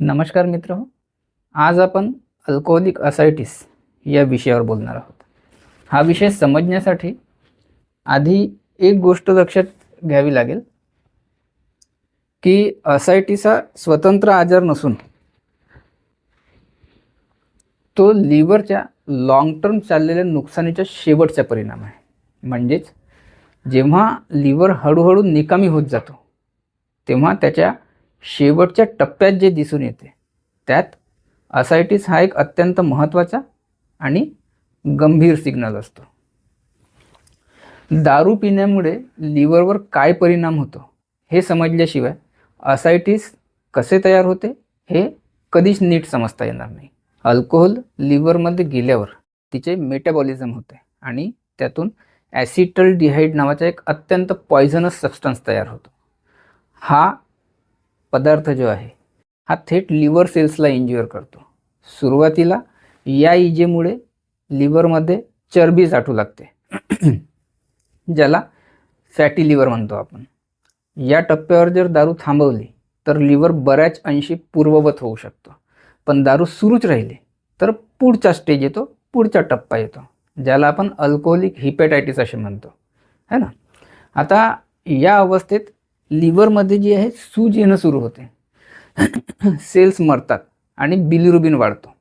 नमस्कार मित्र आज आपण अल्कोहोलिक असायटिस या विषयावर बोलणार आहोत. हा विषय समजण्यासाठी आधी एक गोष्ट लक्षात घ्यावी लागेल की असायटिस हा स्वतंत्र आजार नसून तो लिव्हरच्या लॉंग टर्म चाललेल्या नुकसानीचा शेवटचा परिणाम आहे. म्हणजेच जेव्हा लिव्हर हळूहळू निकामी होत जातो तेव्हा त्याच्या शेवटच्या टप्प्यात जे दिसून येते त्यात असायटीस हा एक अत्यंत महत्त्वाचा आणि गंभीर सिग्नल असतो. दारू पिण्यामुळे लिव्हरवर काय परिणाम होतो हे समजल्याशिवाय असायटीस कसे तयार होते हे कधीच नीट समजता येणार नाही. अल्कोहोल लिव्हरमध्ये गेल्यावर तिचे मेटाबॉलिझम होते आणि त्यातून ॲसिटल डिहाईड नावाचा एक अत्यंत पॉयझनस सबस्टन्स तयार होतो. हा पदार्थ जो आहे हा थेट लिव्हर सेल्सला इंज्युअर करतो. सुरुवातीला या इजेमुळे लिव्हरमध्ये चरबी साठू लागते ज्याला फॅटी लिव्हर म्हणतो आपण. या टप्प्यावर जर दारू थांबवली तर लिव्हर बऱ्याच अंशी पूर्ववत होऊ शकतो. पण दारू सुरूच राहिली तर पुढचा स्टेज येतो पुढचा टप्पा येतो ज्याला आपण अल्कोहोलिक हिपॅटायटिस असे म्हणतो. है ना? आता या अवस्थेत लिव्हरमध्ये जी आहे सूज येणं सुरू होते. सेल्स मरतात आणि बिलिरुबिन वाढतो.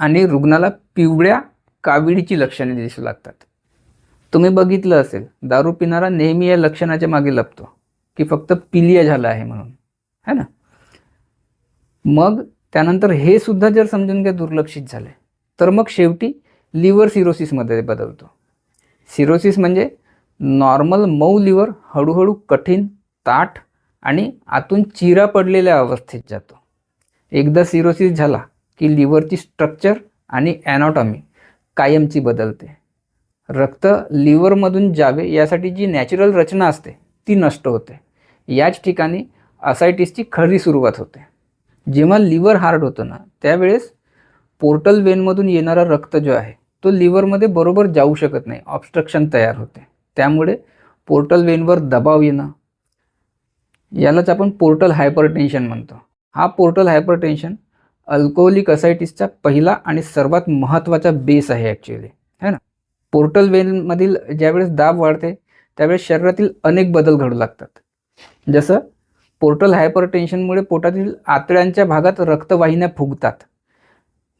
आणि रुग्णाला पिवळ्या काविडीची लक्षणे दिसू लागतात. तुम्ही बघितलं असेल दारू पिणारा नेहमी या लक्षणाच्या मागे लपतो की फक्त पिलिया झाला आहे म्हणून. है ना? मग त्यानंतर हे सुद्धा जर समजून घ्या दुर्लक्षित झाले तर मग शेवटी लिव्हर सिरोसिसमध्ये बदलतो. सिरोसिस म्हणजे नॉर्मल मऊ लिव्हर हळूहळू कठीण ताठ आणि आतून चिरा पडलेल्या अवस्थेत जातो. एकदा सिरोसिस झाला की लिव्हरची स्ट्रक्चर आणि ॲनॉटॉमी कायमची बदलते. रक्त लिव्हरमधून जावे यासाठी जी नॅचरल रचना असते ती नष्ट होते. याच ठिकाणी असायटिसची खरी सुरुवात होते. जेव्हा लिव्हर हार्ड होतं ना त्यावेळेस पोर्टल वेनमधून येणारा रक्त जो आहे तो लिव्हरमध्ये बरोबर जाऊ शकत नाही ऑब्स्ट्रक्शन तयार होते. त्यामुळे पोर्टल वेनवर दबाव येणं यालाच आपण पोर्टल हायपरटेन्शन म्हणतो. हा पोर्टल हायपरटेन्शन अल्कोहोलिक असायटिसचा पहिला आणि सर्वात महत्त्वाचा बेस आहे ॲक्च्युली है ना? पोर्टल वेनमधील ज्यावेळेस दाब वाढते त्यावेळेस शरीरातील अनेक बदल घडू लागतात. जसं पोर्टल हायपरटेन्शनमुळे पोटातील आतड्यांच्या भागात रक्तवाहिन्या फुगतात.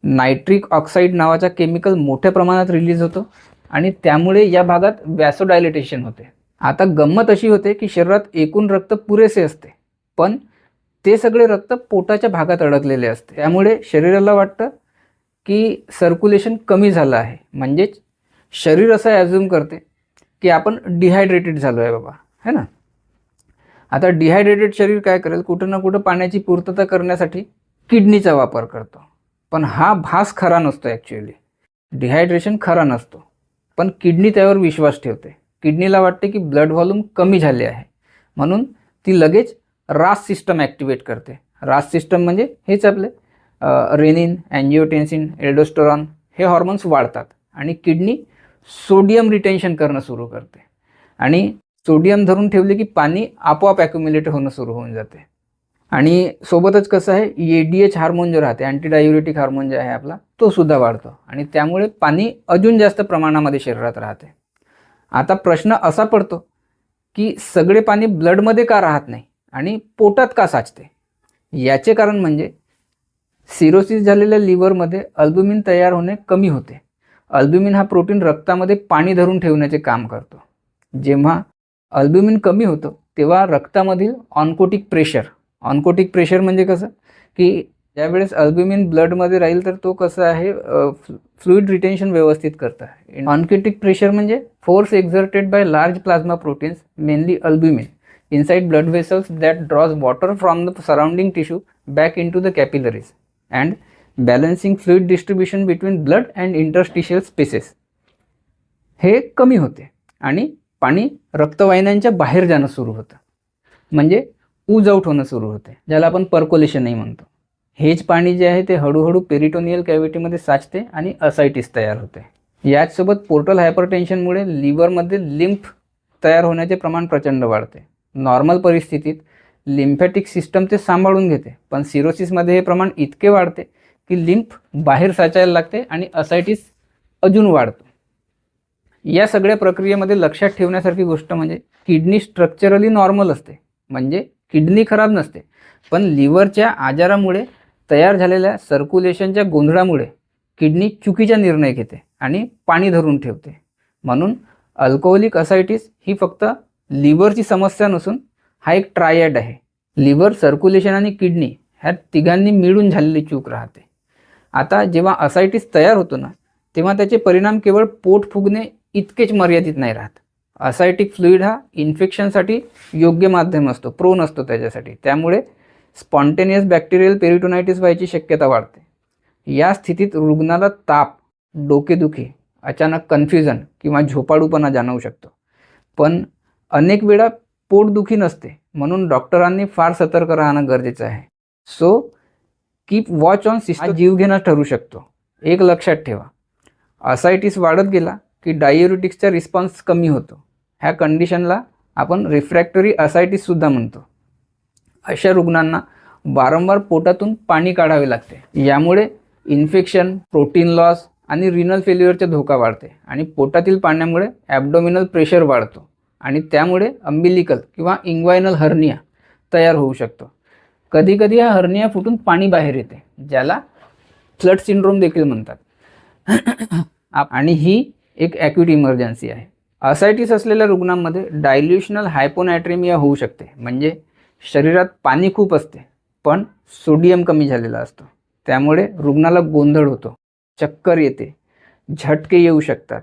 नायट्रिक ऑक्साईड नावाचा केमिकल मोठ्या प्रमाणात रिलीज होतो आणि त्यामुळे या भागात वॅसोडायलेटेशन होते. आता गंमत अशी होते की शरीरात एकूण रक्त पुरेसे असते पण ते सगळे रक्त पोटाच्या भागात अडकलेले असते. त्यामुळे शरीराला वाटतं की सर्क्युलेशन कमी झालं आहे. म्हणजेच शरीर असं ॲझ्युम करते की आपण डिहायड्रेटेड झालो आहे बाबा है ना? आता डिहायड्रेटेड शरीर काय करेल? कुठं ना कुठं पाण्याची पूर्तता करण्यासाठी किडनीचा वापर करतो. पण हा भास खरा नसतो ॲक्च्युअली डिहायड्रेशन खरा नसतो. पण किडनी त्यावर विश्वास ठेवते. किडनीला वाटते की ब्लड व्हॉल्यूम कमी झाले आहे. म्हणून ती लगेच रास सिस्टम ॲक्टिवेट करते. रास सिस्टम म्हणजे हेच आपले रेनिन अँजिओटेन्सिन एल्डोस्टोरॉन हे हॉर्मोन्स वाढतात आणि किडनी सोडियम रिटेन्शन करणं सुरू करते. आणि सोडियम धरून ठेवले की पाणी आपोआप ॲक्युम्युलेट होणं सुरू होऊन जाते. आणि सोबतच कसं आहे ए डी एच हार्मोन जो राहते अँटीडायुरेटिक हार्मोन जे आहे आपला तो सुद्धा वाढतो. आणि त्यामुळे पाणी अजून जास्त प्रमाणामध्ये शरीरात राहते. आता प्रश्न असा पडतो की सगळे पाणी ब्लडमध्ये का राहत नाही आणि पोटात का साचते? याचे कारण म्हणजे सिरोसिस झालेल्या लिव्हरमध्ये अल्ब्युमिन तयार होणे कमी होते. अल्ब्युमिन हा प्रोटीन रक्तामध्ये पाणी धरून ठेवण्याचे काम करतो. जेव्हा अल्ब्युमिन कमी होतं तेव्हा रक्तामधील ऑन्कोटिक प्रेशर ऑन्कोटिक प्रेशर म्हणजे कसं? की ज्यावेळेस अल्ब्युमिन ब्लडमध्ये राहील तर तो कसं आहे फ्लुईड रिटेन्शन व्यवस्थित करतं. ऑन्कोटिक प्रेशर म्हणजे force exerted by large plasma proteins mainly albumin inside blood vessels that draws water from the surrounding tissue back in to the capillaries and balancing fluid distribution between blood and interstitial spaces हे कमी होते आणि पाणी रक्तवाहिन्यांच्या बाहेर जाणं सुरू होतं. म्हणजे ऊज आऊट होणं सुरू होते ज्याला आपण पर्कोलेशनही म्हणतो. हेच पाणी जे आहे ते हळूहळू पेरिटोनियल कॅव्हिटीमध्ये साचते आणि असायटिस तयार होते. याचसोबत पोर्टल हायपरटेन्शनमुळे लिव्हरमध्ये लिम्फ तयार होण्याचे प्रमाण प्रचंड वाढते. नॉर्मल परिस्थितीत लिम्फॅटिक सिस्टम ते सांभाळून घेते पण सिरोसिसमध्ये हे प्रमाण इतके वाढते की लिम्फ बाहेर साचायला लागते आणि असायटिस अजून वाढतो. या सगळ्या प्रक्रियेमध्ये लक्षात ठेवण्यासारखी गोष्ट म्हणजे किडनी स्ट्रक्चरली नॉर्मल असते. म्हणजे किडनी खराब नसते पण लिव्हरच्या आजारामुळे तयार झालेल्या सर्क्युलेशनच्या गोंधळामुळे किडनी चुकीचा निर्णय घेते आणि पाणी धरून ठेवते. म्हणून अल्कोहोलिक असायटिस ही फक्त लिव्हरची समस्या नसून हा एक ट्रायड आहे. लिव्हर सर्क्युलेशन आणि किडनी ह्या तिघांनी मिळून झालेली चूक राहते. आता जेव्हा असायटिस तयार होतो ना तेव्हा त्याचे परिणाम केवळ पोट फुगणे इतकेच मर्यादित नाही राहत. असायटिक फ्लुईड हा इन्फेक्शनसाठी योग्य माध्यम असतो प्रोन असतो त्याच्यासाठी. त्यामुळे स्पॉन्टेनियस बॅक्टेरियल पेरिटोनायटिस व्हायची शक्यता वाढते. या स्थितीत रुग्णाला ताप डोकेदुखी अचानक कन्फ्युजन किंवा झोपाळूपणा जाणवू शकतो. पण अनेक वेळा पोटदुखी नसते म्हणून डॉक्टरांनी फार सतर्क राहणं गरजेचं आहे. So keep watch on system जीवघेणा ठरू शकतो. एक लक्षात ठेवा. असायटिस वाढत गेला की डायुरेटिक्सचा रिस्पॉन्स कमी होतो. ह्या कंडिशनला आपण रिफ्रॅक्टरी असायटिससुद्धा म्हणतो. अशा रुग्णांना वारंवार पोटातून पाणी काढावे लागते. यामुळे इन्फेक्शन प्रोटीन लॉस आणि रिनल फेल्युअरचा धोका वाढते आणि पोटातील पाण्यामुळे ॲबडोमिनल प्रेशर वाढतो आणि त्यामुळे अंबिलिकल किंवा इंग्वायनल हर्निया तयार होऊ शकतो. कधीकधी हा हर्निया फुटून पाणी बाहेर येते ज्याला फ्लड सिंड्रोम देखील म्हणतात. आणि ही एक ॲक्यूट इमर्जन्सी आहे. असायटिस असलेल्या रुग्णांमध्ये डायल्युशनल हायपोनॅट्रेमिया होऊ शकते म्हणजे शरीरात पाणी खूप असते पण सोडियम कमी झालेला असतो. त्यामुळे रुग्णाला गोंधळ होतो चक्कर येते झटके येऊ शकतात.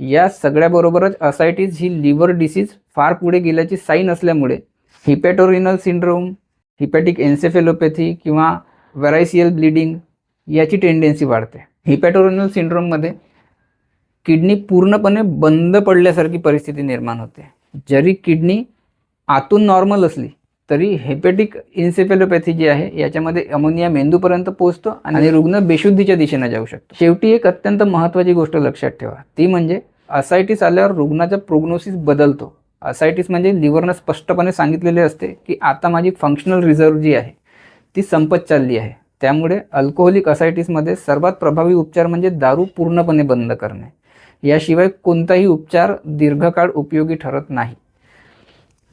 या सगळ्याबरोबरच असायटीज ही लिव्हर डिसीज फार पुढे गेल्याची साईन असल्यामुळे हिपॅटोरिनल सिंड्रोम हिपॅटिक एन्सेफेलोपॅथी किंवा व्हरायसियल ब्लिडिंग याची टेंडेन्सी वाढते. हिपॅटोरिनल सिंड्रोममध्ये किडनी पूर्णपणे बंद पडल्यासारखी परिस्थिती निर्माण होते. जरी किडनी आतून नॉर्मल असली तरी हेपॅटिक इन्सेफेलोपॅथी जी आहे याच्यामध्ये अमोनिया मेंदूपर्यंत पोहोचतो आणि रुग्ण बेशुद्धीच्या दिशेने जाऊ शकतो. शेवटी एक अत्यंत महत्त्वाची गोष्ट लक्षात ठेवा. ती म्हणजे असायटिस आल्यावर रुग्णाचा प्रोग्नोसिस बदलतो. असायटिस म्हणजे लिव्हरनं स्पष्टपणे सांगितलेले असते की आता माझी फंक्शनल रिझर्व जी आहे ती संपत चालली आहे. त्यामुळे अल्कोहोलिक असायटिसमध्ये सर्वात प्रभावी उपचार म्हणजे दारू पूर्णपणे बंद करणे. याशिवाय कोणताही उपचार दीर्घकाळ उपयोगी ठरत नाही.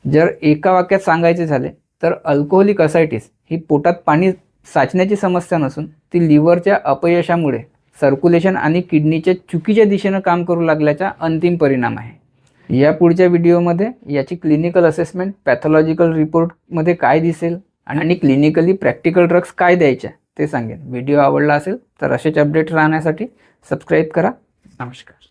जर एका वाक्यात सांगायचे झाले तर अल्कोहोलिक असायटिस ही पोटात पाणी साचण्याची समस्या नसून ती लिव्हरच्या अपयशामुळे सर्क्युलेशन आणि किडनीच्या चुकीच्या दिशेनं काम करू लागल्याचा अंतिम परिणाम आहे. या पुढच्या व्हिडिओमध्ये याची क्लिनिकल असेसमेंट पॅथॉलॉजिकल रिपोर्टमध्ये काय दिसेल आणि क्लिनिकली प्रॅक्टिकल ड्रग्स काय द्यायच्या ते सांगेन. व्हिडिओ आवडला असेल तर असेच अपडेट राहण्यासाठी सबस्क्राईब करा. नमस्कार.